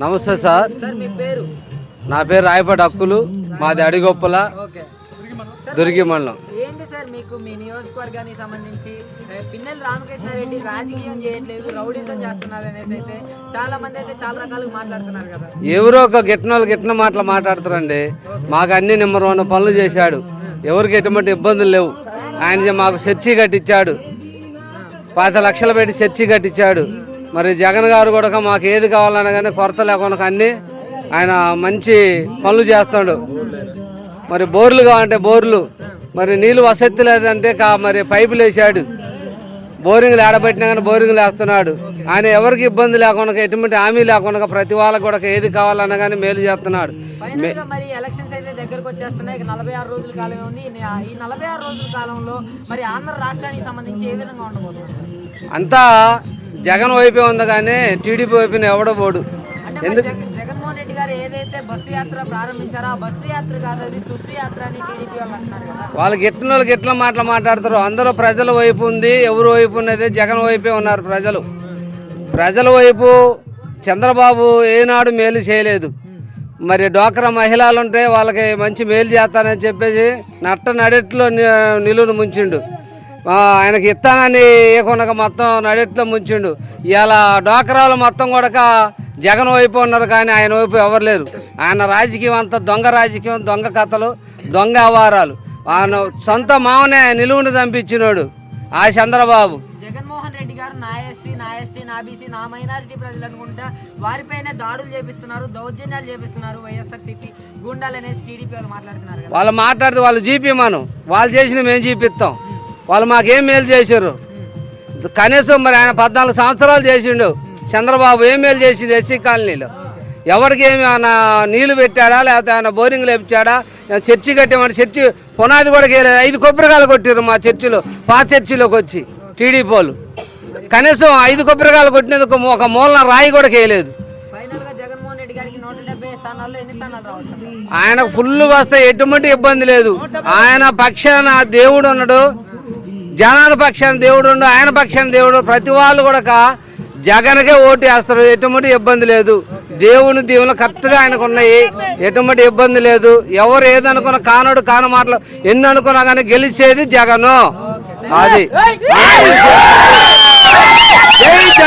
నమస్తే సార్. నా పేరు రాయపాటి హక్కులు. మాది అడిగొప్పల దుర్గి మండలం ఏంటి సార్ మీకు మీ నియోజకవర్గానికి సంబంధించి ఏ, పిన్నెల రామకృష్ణారెడ్డి రాజకీయం చేయట్లేదు రౌడీజం చేస్తున్నారు అనేసి అయితే చాలా మంది అయితే చాలా రకాలుగా మాట్లాడుతున్నారు కదా. ఎవరో ఒక గిట్టిన వాళ్ళు గిట్టిన మాటలు మాట్లాడతారండి. మాకు అన్ని నెంబర్ వన్ పనులు చేశాడు. ఎవరికి ఎటువంటి ఇబ్బందులు లేవు. ఆయన మాకు చర్చి కట్టించాడు. పాత లక్షలు పెట్టి చర్చి కట్టించాడు. మరి జగన్ గారు కూడా మాకు ఏది కావాలన్నా కానీ కొరత లేకుండా అన్ని ఆయన మంచి పనులు చేస్తాడు. మరి బోర్లు కావాలంటే బోర్లు. మరి నీళ్ళు వసతి లేదంటే కా మరి పైపులు వేసాడు బోరింగ్లు ఆడబెట్టినా కానీ బోరింగ్లు వేస్తున్నాడు ఆయన ఎవరికి ఇబ్బంది లేకుండా ఎటువంటి హామీ లేకుండా ప్రతి వాళ్ళకి కూడా ఏది కావాలన్నా కానీ మేలు చేస్తున్నాడు. ఫైనల్గా మరి ఎలక్షన్స్ అయితే దగ్గరకు వచ్చేస్తున్నాయి. ఇక నలభై ఆరు రోజుల కాలమే ఉంది. ఈ న- ఈ నలభై ఆరు రోజుల కాలంలో మరి ఆంధ్ర రాష్ట్రానికి సంబంధించి ఏ విధంగా ఉండబోతుంది? అంతా జగన్ వైపే ఉంది కానీ టీడీపీ వైపున ఎవడో పోడు. జగన్- జగన్మోహన్ రెడ్డి గారు ఏదైతే బస్సు యాత్ర ప్రారంభించారో ఆ బస్సు యాత్ర కాదు అది యాత్ర అని టీడీపీ వాళ్ళు అంటున్నారు కదా. వాళ్ళకి ఎట్టిన వాళ్ళకి ఎట్లా మాటలు మాట్లాడతారు అందరూ ప్రజల వైపు ఉంది ఎవరు వైపు ఉన్నది జగన్ వైపే ఉన్నారు ప్రజలు. ప్రజల వైపు చంద్రబాబు ఏనాడు మేలు చేయలేదు. మరి డోక్రా మహిళలు ఉంటే వాళ్ళకి మంచి మేలు చేస్తానని చెప్పేసి నట్ట నడెట్లో నిలువును ముంచిండు. ఆయనకి ఇస్తానని ఏకొనక మొత్తం నడెట్లో ముంచిండు. ఇవాళ డోక్రాలు మొత్తం కూడా జగన్ వైపు ఉన్నారు కానీ ఆయన వైపు ఎవరు లేరు. ఆయన రాజకీయం అంతా దొంగ రాజకీయం దొంగ కథలు దొంగ వ్యవహారాలు. ఆయన సొంత మామనే నిలువును చంపించినోడు ఆ చంద్రబాబు. జగన్మోహన్ రెడ్డి గారు నా ఎస్సీ నా ఎస్టీ నా బీసీ నా మైనారిటీ ప్రజలు అనుకుంటా వారిపైనే దాడులు చేపిస్తున్నారు దౌర్జన్యాలు చేపిస్తున్నారు వైఎస్ఆర్సీపీ గుండాలు అనేసి టీడీపీ వాళ్ళు మాట్లాడుతున్నారు వాళ్ళు మాట్లాడితే వాళ్ళు జీపీమాను వాళ్ళు చేసిన మేము జీపిస్తాం. వాళ్ళు మాకేం మేలు చేశారు? కనీసం మరి ఆయన పద్నాలుగు సంవత్సరాలు చేసిండు. చంద్రబాబు ఏం మేలు చేసిండు ఎస్సీ కాలనీలో? ఎవరికి ఏమి ఆయన నీళ్ళు పెట్టాడా? లేకపోతే ఆయన బోరింగ్లు వేపించాడా చర్చి కట్టామంటే చర్చి పునాది కూడా వేయలేదు ఐదు కొబ్బరికాయలు కొట్టారు మా చర్చిలో పాత చర్చిలోకి వచ్చి టీడీపీ వాళ్ళు కనీసం ఐదు కొబ్బరికాయలు కొట్టినందుకు ఒక మూలన రాయి కూడా వేయలేదు ఆయనకు ఫుల్గా వస్తే ఎటువంటి ఇబ్బంది లేదు. ఆయన పక్షాన దేవుడు ఉన్నాడు. జనాల పక్షాన దేవుడు ఆయన పక్షాన దేవుడు ప్రతి వాళ్ళు కూడా జగన్కే ఓటు వేస్తారు ఎటువంటి ఇబ్బంది లేదు దేవుని దేవుని కరెక్ట్గా ఆయనకు ఉన్నాయి ఎటువంటి ఇబ్బంది లేదు ఎవరు ఏదనుకున్న కానడు కాన మాటలు ఎన్ని అనుకున్నా కానీ గెలిచేది జగను అది